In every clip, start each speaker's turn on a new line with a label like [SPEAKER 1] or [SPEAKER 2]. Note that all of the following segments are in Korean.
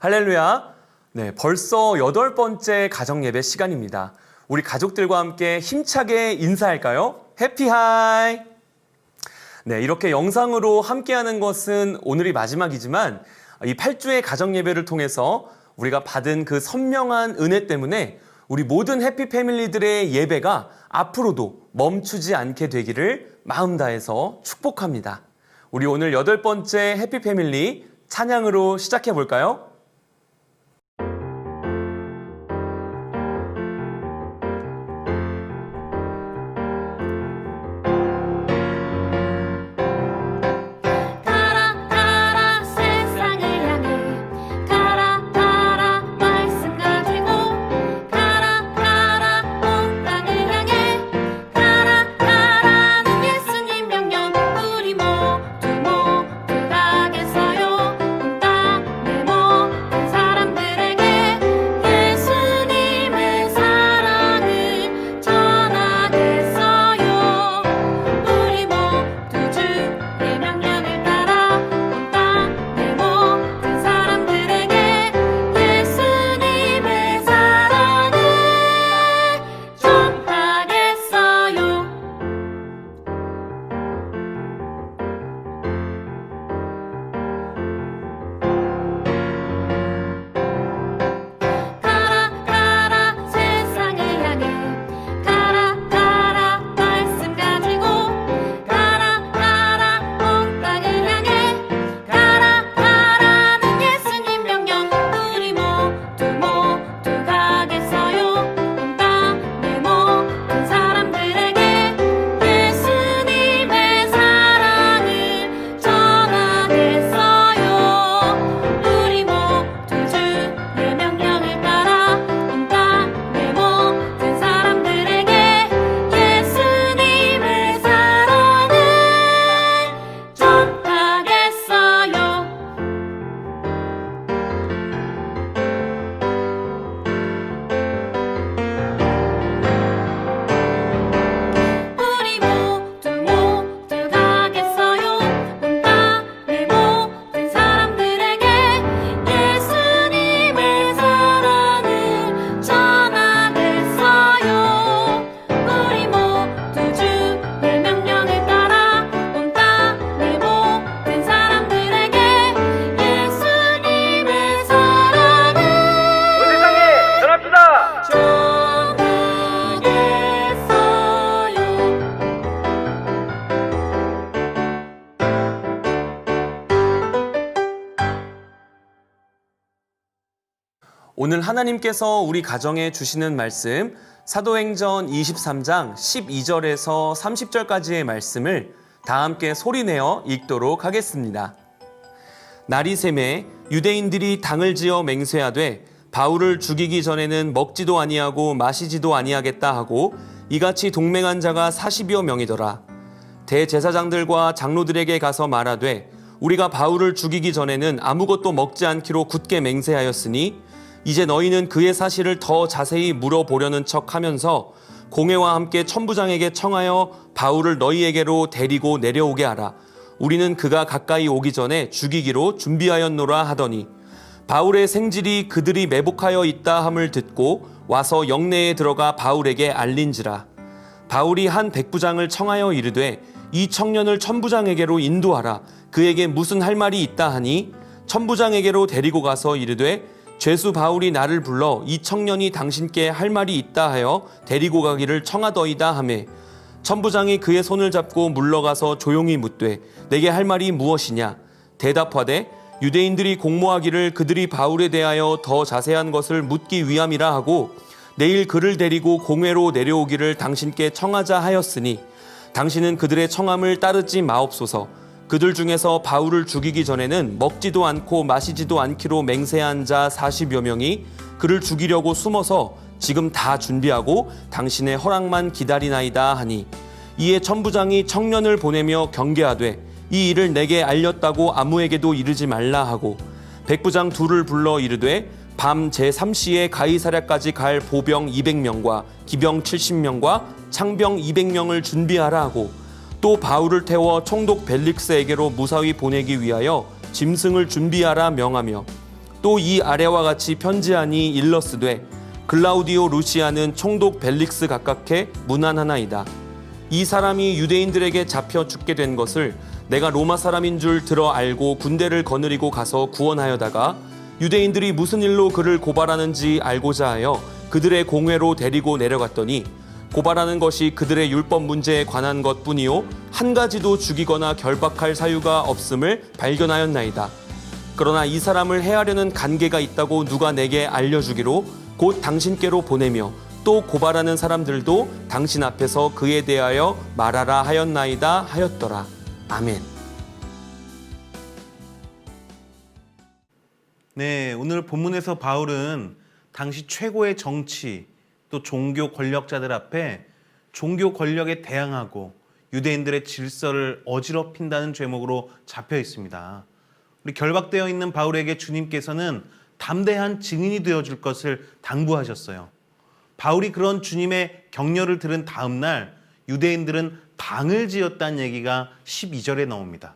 [SPEAKER 1] 할렐루야. 네, 벌써 여덟 번째 가정 예배 시간입니다. 우리 가족들과 함께 힘차게 인사할까요? 해피 하이! 네, 이렇게 영상으로 함께하는 것은 오늘이 마지막이지만 이 8주의 가정 예배를 통해서 우리가 받은 그 선명한 은혜 때문에 우리 모든 해피 패밀리들의 예배가 앞으로도 멈추지 않게 되기를 마음 다해서 축복합니다. 우리 오늘 여덟 번째 해피 패밀리 찬양으로 시작해 볼까요? 오늘 하나님께서 우리 가정에 주시는 말씀 사도행전 23장 12절에서 30절까지의 말씀을 다 함께 소리내어 읽도록 하겠습니다. 날이 샘에 유대인들이 당을 지어 맹세하되 바울을 죽이기 전에는 먹지도 아니하고 마시지도 아니하겠다 하고 이같이 동맹한 자가 40여 명이더라. 대제사장들과 장로들에게 가서 말하되 우리가 바울을 죽이기 전에는 아무것도 먹지 않기로 굳게 맹세하였으니 이제 너희는 그의 사실을 더 자세히 물어보려는 척 하면서 공회와 함께 천부장에게 청하여 바울을 너희에게로 데리고 내려오게 하라. 우리는 그가 가까이 오기 전에 죽이기로 준비하였노라 하더니 바울의 생질이 그들이 매복하여 있다 함을 듣고 와서 영내에 들어가 바울에게 알린지라. 바울이 한 백부장을 청하여 이르되 이 청년을 천부장에게로 인도하라 그에게 무슨 할 말이 있다 하니 천부장에게로 데리고 가서 이르되 죄수 바울이 나를 불러 이 청년이 당신께 할 말이 있다 하여 데리고 가기를 청하더이다 하매 천부장이 그의 손을 잡고 물러가서 조용히 묻되 내게 할 말이 무엇이냐 대답하되 유대인들이 공모하기를 그들이 바울에 대하여 더 자세한 것을 묻기 위함이라 하고 내일 그를 데리고 공회로 내려오기를 당신께 청하자 하였으니 당신은 그들의 청함을 따르지 마옵소서. 그들 중에서 바울을 죽이기 전에는 먹지도 않고 마시지도 않기로 맹세한 자 40여 명이 그를 죽이려고 숨어서 지금 다 준비하고 당신의 허락만 기다리나이다 하니 이에 천부장이 청년을 보내며 경계하되 이 일을 내게 알렸다고 아무에게도 이르지 말라 하고 백부장 둘을 불러 이르되 밤 제3시에 가이사랴까지 갈 보병 200명과 기병 70명과 창병 200명을 준비하라 하고 또 바울을 태워 총독 벨릭스에게로 무사히 보내기 위하여 짐승을 준비하라 명하며 또 이 아래와 같이 편지하니 일러스되 글라우디오 루시아는 총독 벨릭스 각각해 문안하나이다. 이 사람이 유대인들에게 잡혀 죽게 된 것을 내가 로마 사람인 줄 들어 알고 군대를 거느리고 가서 구원하여다가 유대인들이 무슨 일로 그를 고발하는지 알고자 하여 그들의 공회로 데리고 내려갔더니 고발하는 것이 그들의 율법 문제에 관한 것뿐이요 한 가지도 죽이거나 결박할 사유가 없음을 발견하였나이다. 그러나 이 사람을 해하려는 관계가 있다고 누가 내게 알려주기로 곧 당신께로 보내며 또 고발하는 사람들도 당신 앞에서 그에 대하여 말하라 하였나이다 하였더라. 아멘.
[SPEAKER 2] 네, 오늘 본문에서 바울은 당시 최고의 정치 또 종교 권력자들 앞에 종교 권력에 대항하고 유대인들의 질서를 어지럽힌다는 죄목으로 잡혀 있습니다. 우리 결박되어 있는 바울에게 주님께서는 담대한 증인이 되어 줄 것을 당부하셨어요. 바울이 그런 주님의 격려를 들은 다음 날 유대인들은 당을 지었다는 얘기가 12절에 나옵니다.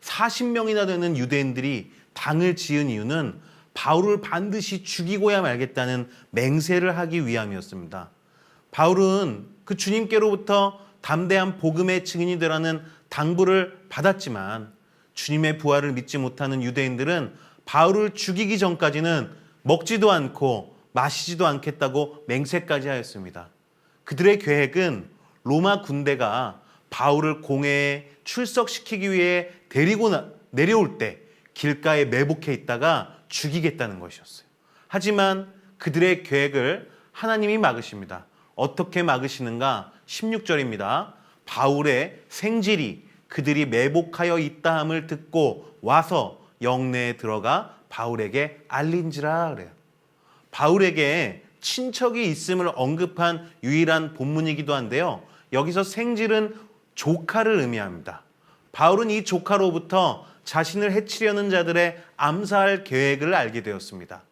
[SPEAKER 2] 40명이나 되는 유대인들이 당을 지은 이유는 바울을 반드시 죽이고야 말겠다는 맹세를 하기 위함이었습니다. 바울은 그 주님께로부터 담대한 복음의 증인이 되라는 당부를 받았지만 주님의 부활을 믿지 못하는 유대인들은 바울을 죽이기 전까지는 먹지도 않고 마시지도 않겠다고 맹세까지 하였습니다. 그들의 계획은 로마 군대가 바울을 공회에 출석시키기 위해 데리고 나- 내려올 때 길가에 매복해 있다가 죽이겠다는 것이었어요. 하지만 그들의 계획을 하나님이 막으십니다. 어떻게 막으시는가? 16절입니다. 바울의 생질이 그들이 매복하여 있다함을 듣고 와서 영내에 들어가 바울에게 알린지라 그래요. 바울에게 친척이 있음을 언급한 유일한 본문이기도 한데요. 여기서 생질은 조카를 의미합니다. 바울은 이 조카로부터 자신을 해치려는 자들의 암살 계획을 알게 되었습니다.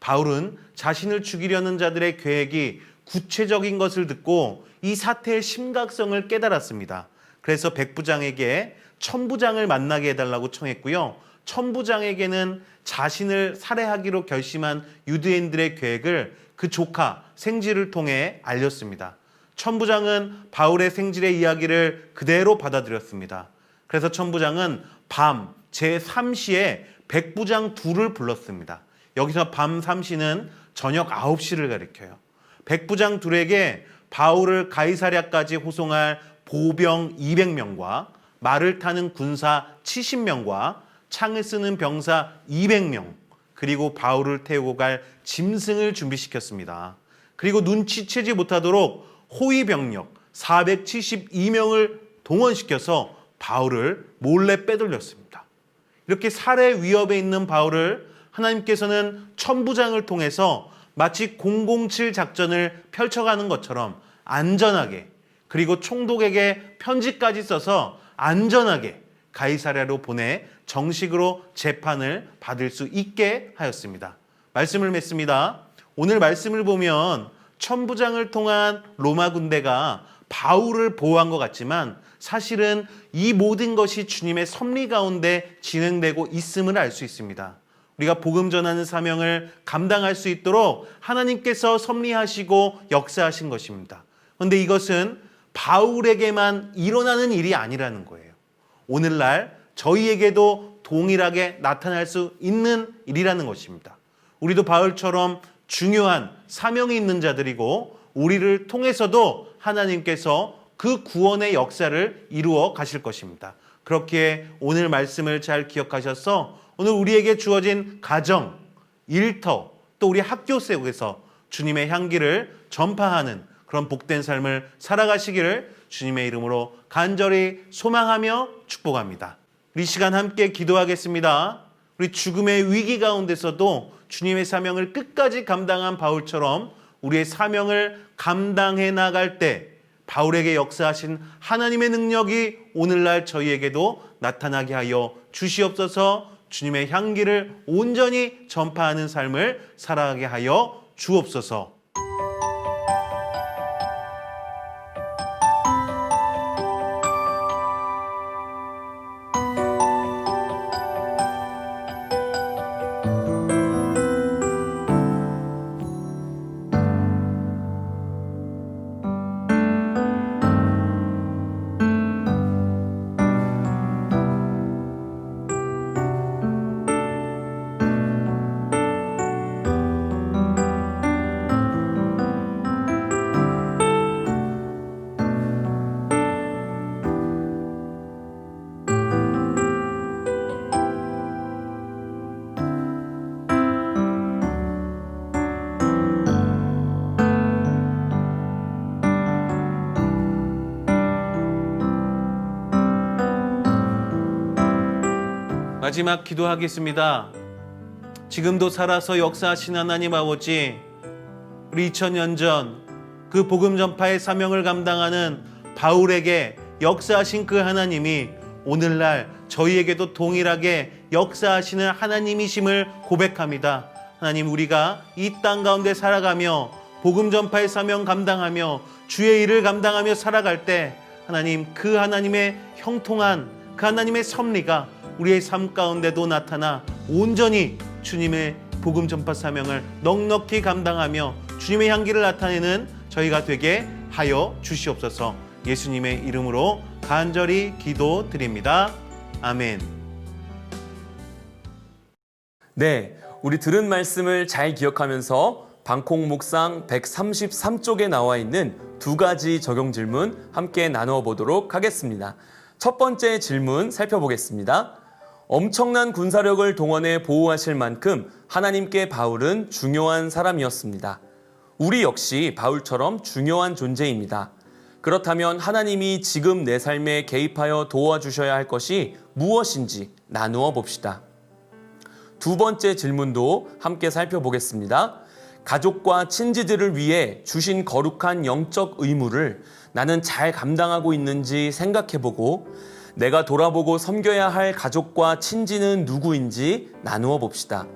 [SPEAKER 2] 바울은 자신을 죽이려는 자들의 계획이 구체적인 것을 듣고 이 사태의 심각성을 깨달았습니다. 그래서 백부장에게 천부장을 만나게 해달라고 청했고요. 천부장에게는 자신을 살해하기로 결심한 유대인들의 계획을 그 조카 생지를 통해 알렸습니다. 천부장은 바울의 생질의 이야기를 그대로 받아들였습니다. 그래서 천부장은 밤 제3시에 백부장 둘을 불렀습니다. 여기서 밤 3시는 저녁 9시를 가리켜요. 백부장 둘에게 바울을 가이사랴까지 호송할 보병 200명과 말을 타는 군사 70명과 창을 쓰는 병사 200명 그리고 바울을 태우고 갈 짐승을 준비시켰습니다. 그리고 눈치채지 못하도록 호위 병력 472명을 동원시켜서 바울을 몰래 빼돌렸습니다. 이렇게 살해 위협에 있는 바울을 하나님께서는 천부장을 통해서 마치 007 작전을 펼쳐가는 것처럼 안전하게 그리고 총독에게 편지까지 써서 안전하게 가이사랴로 보내 정식으로 재판을 받을 수 있게 하였습니다. 말씀을 맺습니다. 오늘 말씀을 보면 천부장을 통한 로마 군대가 바울을 보호한 것 같지만 사실은 이 모든 것이 주님의 섭리 가운데 진행되고 있음을 알 수 있습니다. 우리가 복음 전하는 사명을 감당할 수 있도록 하나님께서 섭리하시고 역사하신 것입니다. 그런데 이것은 바울에게만 일어나는 일이 아니라는 거예요. 오늘날 저희에게도 동일하게 나타날 수 있는 일이라는 것입니다. 우리도 바울처럼 중요한 사명이 있는 자들이고 우리를 통해서도 하나님께서 그 구원의 역사를 이루어 가실 것입니다. 그렇게 오늘 말씀을 잘 기억하셔서 오늘 우리에게 주어진 가정, 일터, 또 우리 학교 속에서 주님의 향기를 전파하는 그런 복된 삶을 살아가시기를 주님의 이름으로 간절히 소망하며 축복합니다. 우리 시간 함께 기도하겠습니다. 우리 죽음의 위기 가운데서도 주님의 사명을 끝까지 감당한 바울처럼 우리의 사명을 감당해 나갈 때 바울에게 역사하신 하나님의 능력이 오늘날 저희에게도 나타나게 하여 주시옵소서 주님의 향기를 온전히 전파하는 삶을 살아가게 하여 주옵소서. 마지막 기도하겠습니다. 지금도 살아서 역사하신 하나님 아버지, 우리 2000년 전 그 복음 전파의 사명을 감당하는 바울에게 역사하신 그 하나님이 오늘날 저희에게도 동일하게 역사하시는 하나님이심을 고백합니다. 하나님 우리가 이 땅 가운데 살아가며 복음 전파의 사명 감당하며 주의 일을 감당하며 살아갈 때 하나님 그 하나님의 형통한 그 하나님의 섭리가 우리의 삶 가운데도 나타나 온전히 주님의 복음 전파 사명을 넉넉히 감당하며 주님의 향기를 나타내는 저희가 되게 하여 주시옵소서. 예수님의 이름으로 간절히 기도드립니다. 아멘.
[SPEAKER 1] 네, 우리 들은 말씀을 잘 기억하면서 방콕 목상 133쪽에 나와 있는 두 가지 적용 질문 함께 나누어 보도록 하겠습니다. 첫 번째 질문 살펴보겠습니다. 엄청난 군사력을 동원해 보호하실 만큼 하나님께 바울은 중요한 사람이었습니다. 우리 역시 바울처럼 중요한 존재입니다. 그렇다면 하나님이 지금 내 삶에 개입하여 도와주셔야 할 것이 무엇인지 나누어 봅시다. 두 번째 질문도 함께 살펴보겠습니다. 가족과 친지들을 위해 주신 거룩한 영적 의무를 나는 잘 감당하고 있는지 생각해보고 내가 돌아보고 섬겨야 할 가족과 친지는 누구인지 나누어 봅시다.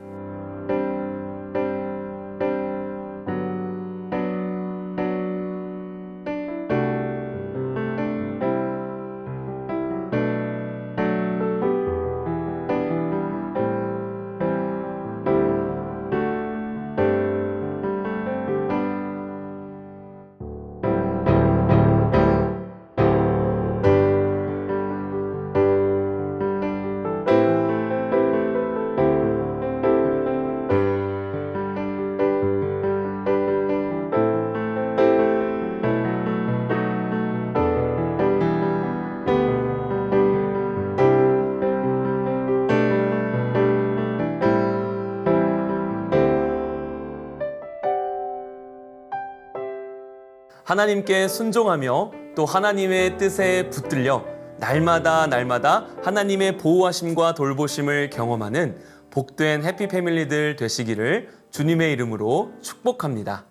[SPEAKER 1] 하나님께 순종하며 또 하나님의 뜻에 붙들려 날마다 날마다 하나님의 보호하심과 돌보심을 경험하는 복된 해피 패밀리들 되시기를 주님의 이름으로 축복합니다.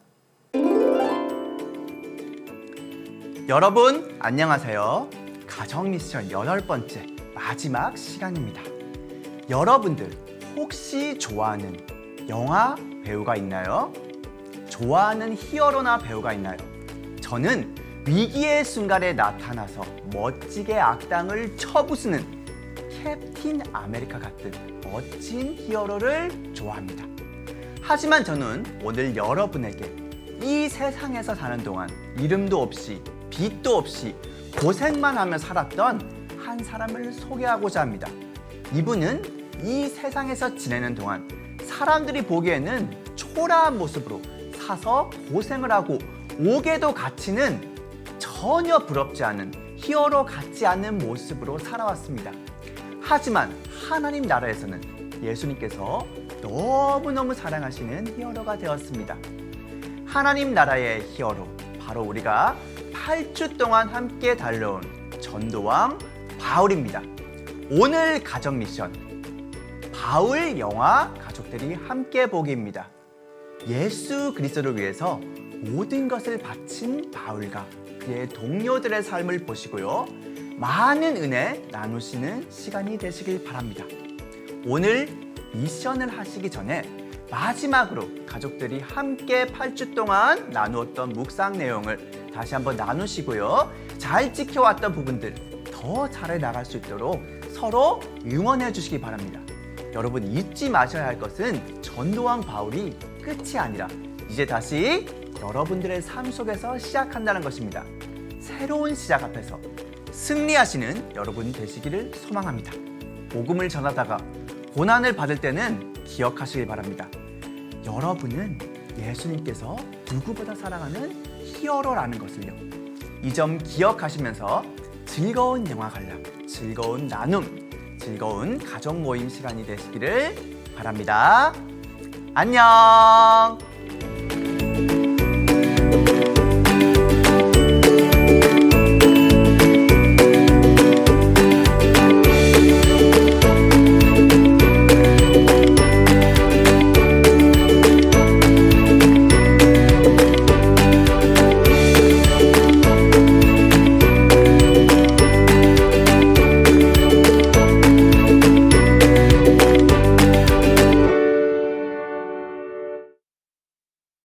[SPEAKER 3] 여러분 안녕하세요. 가정 미션 여덟 번째 마지막 시간입니다. 여러분들 혹시 좋아하는 영화 배우가 있나요? 좋아하는 히어로나 배우가 있나요? 저는 위기의 순간에 나타나서 멋지게 악당을 쳐부수는 캡틴 아메리카 같은 멋진 히어로를 좋아합니다. 하지만 저는 오늘 여러분에게 이 세상에서 사는 동안 이름도 없이 빚도 없이 고생만 하며 살았던 한 사람을 소개하고자 합니다. 이분은 이 세상에서 지내는 동안 사람들이 보기에는 초라한 모습으로 사서 고생을 하고 옥에도 갇히는 전혀 부럽지 않은 히어로 같지 않은 모습으로 살아왔습니다. 하지만 하나님 나라에서는 예수님께서 너무너무 사랑하시는 히어로가 되었습니다. 하나님 나라의 히어로 바로 우리가 8주 동안 함께 달려온 전도왕 바울입니다. 오늘 가정 미션 바울 영화 가족들이 함께 보기입니다. 예수 그리스도를 위해서 모든 것을 바친 바울과 그의 동료들의 삶을 보시고요. 많은 은혜 나누시는 시간이 되시길 바랍니다. 오늘 미션을 하시기 전에 마지막으로 가족들이 함께 8주 동안 나누었던 묵상 내용을 다시 한번 나누시고요. 잘 지켜왔던 부분들 더 잘해 나갈 수 있도록 서로 응원해 주시기 바랍니다. 여러분 잊지 마셔야 할 것은 전도왕 바울이 끝이 아니라 이제 다시 여러분들의 삶 속에서 시작한다는 것입니다. 새로운 시작 앞에서 승리하시는 여러분 되시기를 소망합니다. 복음을 전하다가 고난을 받을 때는 기억하시길 바랍니다. 여러분은 예수님께서 누구보다 사랑하는 히어로라는 것을요. 이 점 기억하시면서 즐거운 영화 관람, 즐거운 나눔, 즐거운 가족 모임 시간이 되시기를 바랍니다. 안녕!